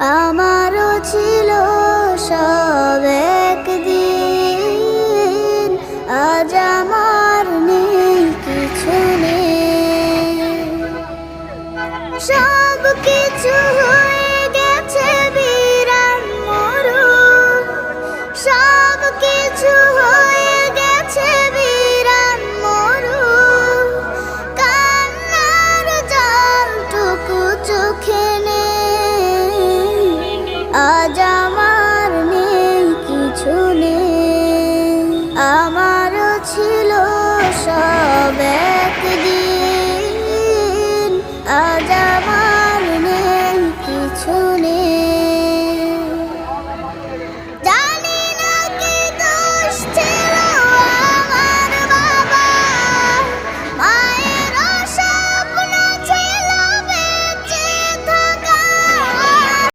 আমারও ছিল সব একদিন। আজ আমার নেই কিছু নেই। সব কিছু হয়ে গেছে বিরাট মরু সব কিছু আজ আমার নেই কিছু নেই। আমারও ছিল